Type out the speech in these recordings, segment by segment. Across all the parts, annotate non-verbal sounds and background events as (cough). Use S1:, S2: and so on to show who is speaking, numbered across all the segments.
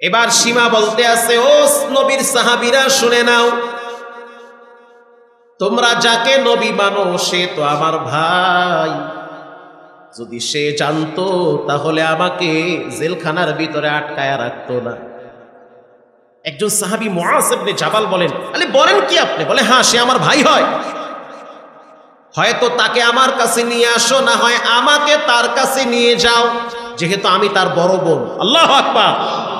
S1: এবার সীমা বলতে আছে, ও নবীর সাহাবীরা, শুনে নাও। তোমরা যাকে নবী মানো, সে তো আমার ভাই। যদি সে জানতো, তাহলে আমাকে জেলখানার ভিতরে আটকায়া রাখতো না। একজন সাহাবি মহাসেবনে জাবাল বলেন, আরে, বলেন কি আপনি? বলে হ্যাঁ সে আমার ভাই হয়। হয়তো তাকে আমার কাছে নিয়ে আসো, না হয় আমাকে তার কাছে নিয়ে যাও, যেহেতু আমি তার বড় বোন। আল্লাহ আকবার।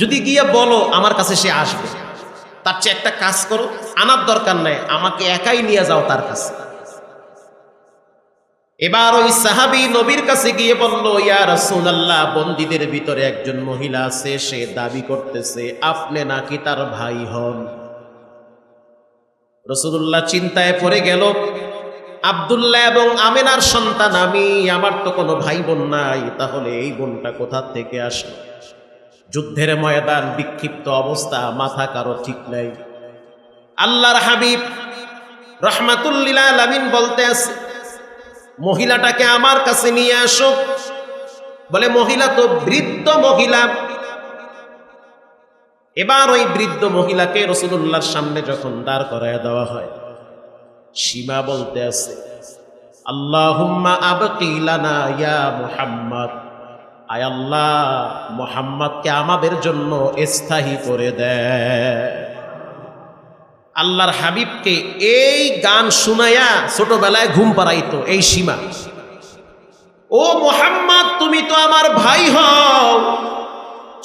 S1: যদি গিয়ে বলো আমার কাছে সে আসবে, তার চেয়ে একটা কাজ করো, আনার দরকার নাই, আমাকে একাই নিয়ে যাও তার কাছে। এবার ওই সাহাবি নবীর কাছে গিয়ে বলল, ইয়া রাসূলুল্লাহ, বন্দীদের ভিতরে একজন মহিলা আছে, সে দাবি করতেছে, আপনি নাকি তার ভাই হন? রসুল্লাহ চিন্তায় পড়ে গেল, আব্দুল্লাহ এবং আমেনার সন্তান আমি, আমার তো কোনো ভাই বোন নাই, তাহলে এই বোনটা কোথা থেকে আসলো? যুদ্ধের ময়দান বিক্ষিপ্ত অবস্থা, মাথা কারও ঠিক নাই। আল্লাহর হাবিব রহমাতুল্লিলা বলতে আছে মহিলাটাকে আমার কাছে নিয়ে আসো। বলে, মহিলা তো বৃদ্ধ মহিলা। এবার ওই বৃদ্ধ মহিলাকে রসুল্লাহর সামনে যখন দাঁড় করায় দেওয়া হয়, সীমা বলতে আছে, আল্লাহুম্মা আবকিলানা ইয়া মুহাম্মদ। আয় আল্লাহ, মোহাম্মদকে আমাদের জন্য স্থায়ী করে দেয় আল্লাহর হাবিবকে এই গান শুনাইয়া ছোটবেলায় ঘুম পাড়াইতো, এই সীমা। ও মোহাম্মদ, তুমি তো আমার ভাই হও।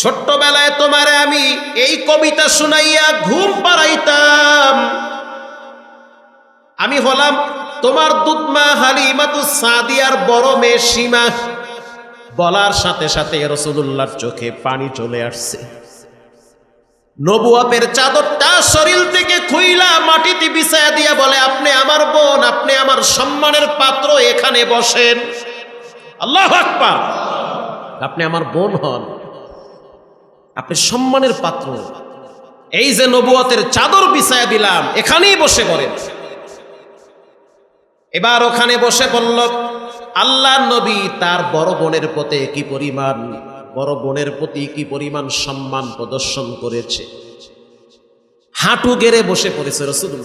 S1: ছোট্টবেলায় তোমারে আমি এই কবিতা শুনাইয়া ঘুম পাড়াইতাম। আমি হলাম তোমার দুধমা হালিমাতু সাদিয়ার বড় মেয়ে সীমা। বলার সাথে সাথে রসুল্লাহর চোখে পানি চলে আসছে। নবুয়াপের চাদরটা শরীর থেকে খুইলা মাটিতে বিছায়া দিয়া বলে, আপনি আমার বোন, আপনি আমার সম্মানের পাত্র, এখানে বসেন। আল্লাহ আকবার। আপনি আমার বোন হন, আপনি সম্মানের পাত্র। এই যে নবুয়তের চাদর বিছায়া দিলাম, এখানেই বসে পড়েন। এবার ওখানে বসে বলল আল্লাহ নবী তার বড় বোনের প্রতি কি পরিমাণ, বড় বোনের প্রতি কি পরিমাণ সম্মান প্রদর্শন করেছে? হাঁটু গেড়ে বসে পড়েছে রসুল্লাহ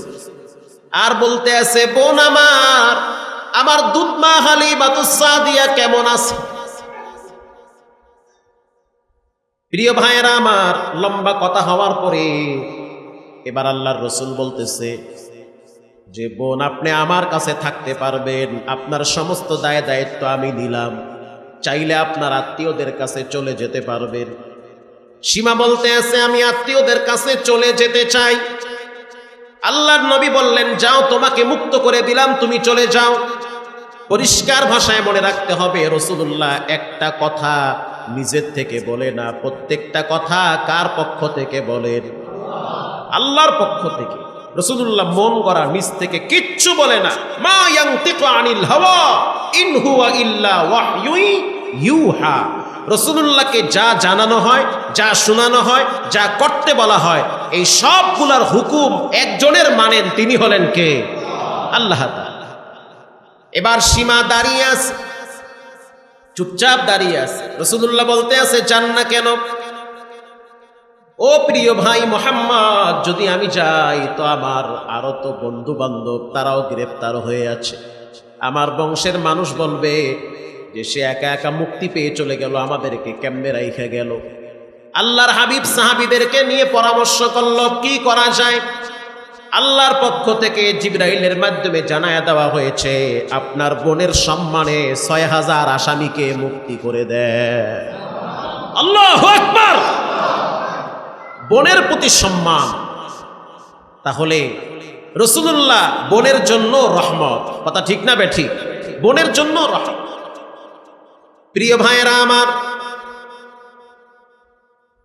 S1: আর বলতে আছে, বোন আমার আমার দুধমা হালি দিয়া কেমন আছে? প্রিয় ভাইয়েরা আমার লম্বা কথা হওয়ার পরে এবার আল্লাহর রসুল বলতেছে যে বোন আপনি আমার কাছে থাকতে পারবেন। আপনার সমস্ত দায় দায়িত্ব আমি নিলাম। চাইলে আপনার আত্মীয়দের কাছে চলে যেতে পারবেন। সীমা বলতে আছে, আমি আত্মীয়দের কাছে চলে যেতে চাই। আল্লাহর নবী বললেন, যাও, তোমাকে মুক্ত করে দিলাম, তুমি চলে যাও। পরিষ্কার ভাষায় মনে রাখতে হবে রসুল্লাহ একটা কথা নিজের থেকে বলে না, প্রত্যেকটা কথা কার পক্ষ থেকে বলেন? আল্লাহর পক্ষ থেকে। রসুল্লাহ মন করা নিজ থেকে কিচ্ছু বলে না। মা আনিল হাওয়া ইল্লা ইউহা। রসুল্লাহকে যা জানানো হয়, যা শোনানো হয়, যা করতে বলা হয়, এই সবগুলার হুকুম একজনের মানেন তিনি হলেন কে? আল্লাহ। এবার সীমা দাঁড়িয়ে আছে। চুপচাপ দাঁড়িয়ে আছে। রসুল্লাহ বলতে আছে যান না কেন? ও প্রিয় ভাই মোহাম্মদ, যদি আমি যাই, তো আমার আরও তো বন্ধু বান্ধব তারাও গ্রেপ্তার হয়ে আছে। আমার বংশের মানুষ বলবে যে সে একা একা মুক্তি পেয়ে চলে গেল, আমাদেরকে কেমনে রাইখে গেল। আল্লাহর হাবিব সাহাবিদেরকে নিয়ে পরামর্শ করল, কি করা যায়? আল্লাহর পক্ষ থেকে জিব্রাইলের মাধ্যমে জানায় দেওয়া হয়েছে, আপনার বোনের সম্মানে ছয় হাজার আসামিকে মুক্তি করে দেয় আল্লাহ বোনের প্রতি সম্মান। তাহলে রসুল্লাহ বোনের জন্য রহমত। কথা ঠিক না বেঠি? বোনের জন্য রহমত। প্রিয় ভাইয়েরা আমার,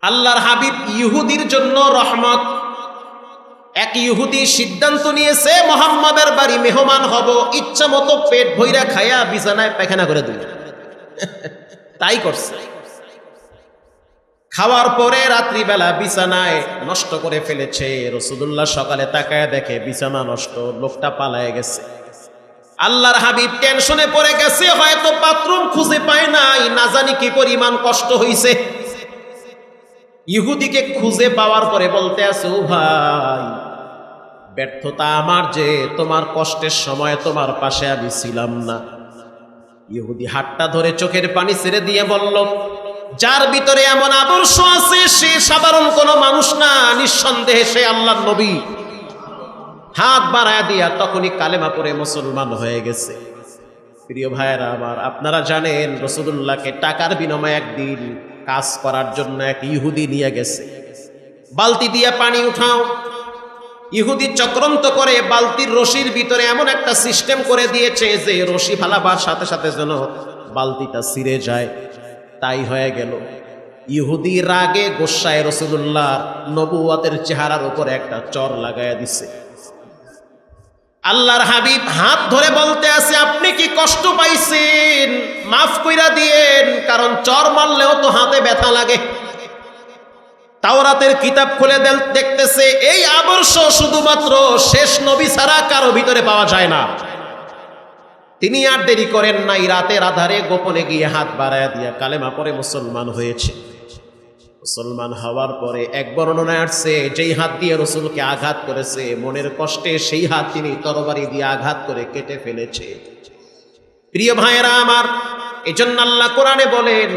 S1: আল্লাহর হাবিব ইহুদির জন্য রহমত। এক ইহুদি সিদ্ধান্ত নিয়েছে, মোহাম্মদের বাড়ি মেহমান হব ইচ্ছা মতো পেট ভৈরা খায়া বিছানায় পায়খানা করে দিল (laughs) তাই করছে। খাওয়ার পরে রাত্রিবেলা বিছানায় নষ্ট করে ফেলেছে। রসুদুল্লাহ সকালে তাকায় দেখে বিছানা নষ্ট, লোকটা পালায় গেছে। আল্লাহর হাবিব টেনশনে পড়ে গেছে, হয়তো বাথরুম খুঁজে পায় নাই, না জানি কি পরিমাণ কষ্ট হইছে। ইহুদিকে খুঁজে পাওয়ার পরে বলতে আছে, ও ভাই, ব্যর্থতা আমার যে, তোমার কষ্টের সময় তোমার পাশে আমি ছিলাম না। ইহুদি হাতটা ধরে চোখের পানি ছেড়ে দিয়ে বলল যার ভিতরে এমন আদর্শ আছে, সে সাধারণ কোনো মানুষ না, নিঃসন্দেহে সে আল্লাহ নবী। হাত বাড়ায় দিয়া তখনই কালেমা পরে মুসলমান হয়ে গেছে। প্রিয় ভাইয়েরা আমার আপনারা জানেন রসুল্লাহকে টাকার বিনিময়ে একদিন কাজ করার জন্য এক ইহুদি নিয়ে গেছে। বালতি দিয়ে পানি উঠাও। ইহুদি চক্রান্ত করে বালতির রশির ভিতরে এমন একটা সিস্টেম করে দিয়েছে যে রশি ফালাবার সাথে সাথে যেন বালতিটা ছিঁড়ে যায়। তাই হয়ে গেল। ইহুদি রাগে গোসায় রসুল্লাহ নবুয়াতের চেহারার উপরে একটা চর লাগাইয়া দিছে। আল্লাহর হাবিব হাত ধরে বলতে আছে, আপনি কি কষ্ট পাইছেন? মাফ কইরা দিয়েন, কারণ চর মারলেও তো হাতে ব্যথা লাগে। তাওরাতের কিতাব খুলে দেল- দেখতেছে, এই আদর্শ শুধুমাত্র শেষ নবী ছাড়া কারও ভিতরে পাওয়া যায় না। তিনি আর দেরি করেন নাই, রাতের আধারে গোপনে গিয়ে হাত বাড়ায় দিয়া কালেমা পরে মুসলমান হয়েছে। মুসলমান হওয়ার পরে এক বর্ণনায় আসছে, যেই হাত দিয়ে রসুলকে আঘাত করেছে, মনের কষ্টে সেই হাত তিনি তরবারি দিয়ে আঘাত করে কেটে ফেলেছে। প্রিয় ভাইয়েরা আমার এই জন্য আল্লাহ কোরআনে বলেন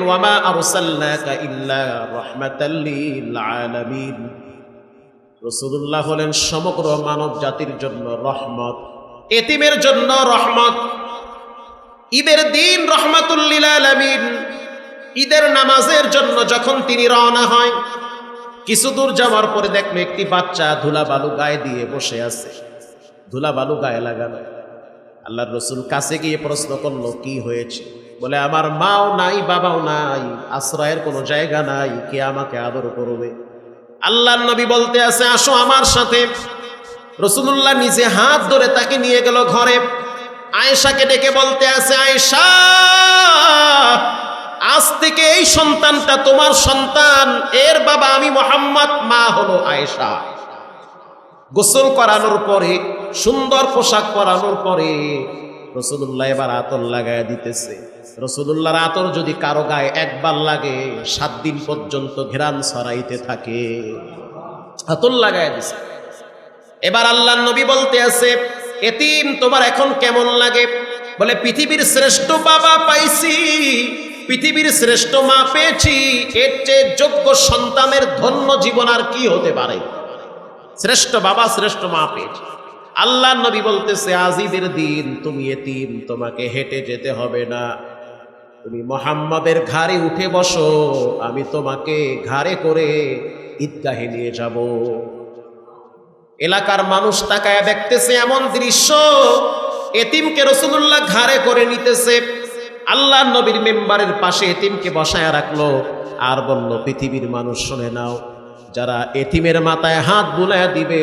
S1: রাসূলুল্লাহ হলেন সমগ্র মানব জাতির জন্য রহমত, এতিমের জন্য রহমত। ঈদের দিন রহমাতুল্লিল আলামিন ঈদের নামাজের জন্য যখন তিনি রওনা হয়, কিছু দূর যাওয়ার পরে দেখল একটি বাচ্চা ধুলা বালু গায়ে দিয়ে বসে আছে। ধুলা বালু গায়ে লাগানো আল্লাহর রসুল কাছে গিয়ে প্রশ্ন করল, কি হয়েছে? বলে, আমার মাও নাই, বাবাও নাই, আশ্রয়ের কোনো জায়গা নাই, কে আমাকে আদর করবে? আল্লাহর নবী বলতে আছে, আসো আমার সাথে। রসুল্লাহ নিজে হাত ধরে তাকে নিয়ে গেল ঘরে। আয়েশাকে ডেকে বলতে আছে, আয়েশা, আজ থেকে এই সন্তানটা তোমার সন্তান। এর বাবা আমি মোহাম্মদ, মা হলো আয়েশা। গোসল করানোর পরে, সুন্দর পোশাক পরানোর পরে রসুল্লাহ এবার আতর লাগায় দিতেছে। রসুল্লাহর আতর যদি কারও গায়ে একবার লাগে, সাত দিন পর্যন্ত ঘেরান ছড়াইতে থাকে। আতর লাগায় দিছে। এবার আল্লাহ নবী বলতে আছে এতিম, তোমার এখন কেমন লাগে? বলে, পৃথিবীর শ্রেষ্ঠ বাবা পাইছি, পৃথিবীর শ্রেষ্ঠ মা পেয়েছি, এর চেয়ে যোগ্য সন্তানের ধন্য জীবন আর কি হতে পারে? শ্রেষ্ঠ বাবা, শ্রেষ্ঠ মা পেয়েছি। আল্লাহ নবী বলতেছে, আজিবের দিন তুমি এতিম, তোমাকে হেঁটে যেতে হবে না। তুমি মোহাম্মদের ঘাড়ে উঠে বসো, আমি তোমাকে ঘাড়ে করে ঈদগাহে নিয়ে যাব। এলাকার মানুষ তাকায় দেখতেছে এমন দৃশ্য। এতিমকে রসুল্লাহ ঘাড়ে করে নিতেছে। আল্লাহ নবীর মেম্বারের পাশে এতিমকে বসায় রাখল। আর বলল, পৃথিবীর মানুষ শুনে নাও, যারা এতিমের মাথায় হাত বুলায় দিবে,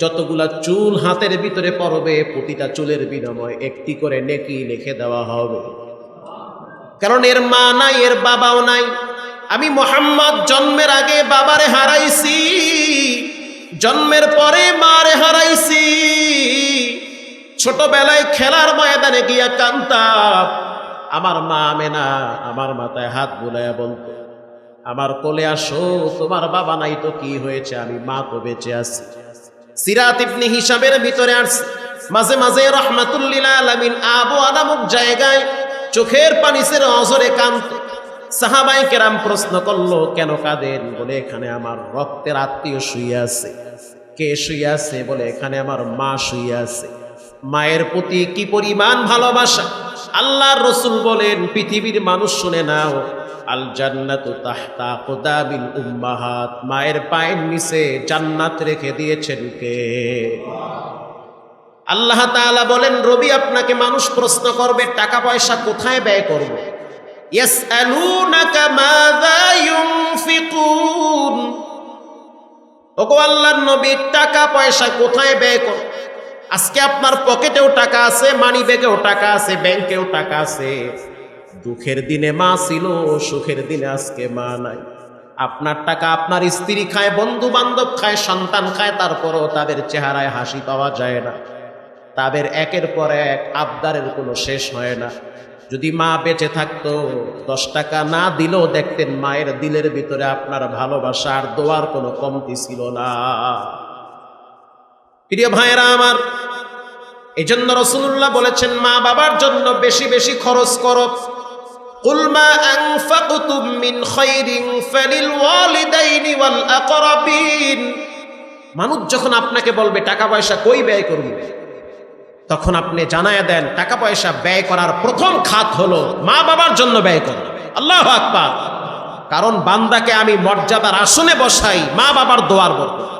S1: যতগুলা চুল হাতের ভিতরে পড়বে, প্রতিটা চুলের বিনিময় একটি করে নেকি লিখে দেওয়া হবে। কারণ এর মা নাই, এর বাবাও নাই। আমি মোহাম্মদ জন্মের আগে বাবারে হারাইছি। জন্মের পরে মারে হারাইছি। ছোটবেলায় খেলার ময়দানে গিয়া কান্তাম আমার মা মেনা আমার মাথায় হাত বুলাইয়া বলতো, আমার কোলে আসো, তোমার বাবা নাই তো কি হয়েছে? আমি মা তো বেঁচে আছি। সিরাত ইবনি হিসাবের ভিতরে আসছে। মাঝে মাঝে রহমাতুল্লিল আলামিন আবু নামক জায়গায় চোখের পানিসের অজরে কান্ত সাহাবাই কেরাম প্রশ্ন করল, কেন কাঁদেন? বলে, এখানে আমার রক্তের আত্মীয় শুয়ে আছে। কে শুয়ে আছে? বলে, এখানে আমার মা শুয়ে আছে। মায়ের প্রতি কি পরিমাণ ভালোবাসা? আল্লাহর রসুল বলেন, পৃথিবীর মানুষ শুনে নাও আল জান্নাতু তাহতা কোদাবিল উম্মাহাত। মায়ের পায়ের নিচে জান্নাত রেখে দিয়েছেন কে? আল্লাহ তাআলা বলেন, রবি আপনাকে মানুষ প্রশ্ন করবে, টাকা পয়সা কোথায় ব্যয় করব? ইয়াসআলুনাকা মাযা ইউনফিকুন। ওগো আল্লাহর নবী, টাকা পয়সা কোথায় ব্যয় কর? আজকে আপনার পকেটেও টাকা আছে, মানি ব্যাগেও টাকা আছে, ব্যাংকেও টাকা আছে। দুঃখের দিনে মা ছিল, সুখের দিনে আজকে মা নাই। আপনার টাকা আপনার স্ত্রী খায় বন্ধু বান্ধব খায়, সন্তান খায়, তারপরও তাদের চেহারায় হাসি পাওয়া যায় না। তাদের একের পর এক আবদারের কোনো শেষ হয় না। যদি মা বেঁচে থাকতো দশ টাকা না দিলেও দেখতেন মায়ের দিলের ভিতরে আপনার ভালোবাসা আর দোয়ার কোনো কমতি ছিল না প্রিয় ভাইয়েরা আমার এই জন্য রসুল্লাহ বলেছেন মা বাবার জন্য বেশি বেশি খরচ করো قل ما أنفقتم من خير فللوالدين والأقربين মানুষ যখন আপনাকে বলবে টাকা পয়সা কই ব্যয় করবে তখন আপনি জানায়া দেন টাকা পয়সা ব্যয় করার প্রথম খাত হলো মা বাবার জন্য ব্যয় করো। আল্লাহ আকবার। কারণ বান্দাকে আমি মর্যাদার আসনে বসাই মা বাবার দোয়ার বরকত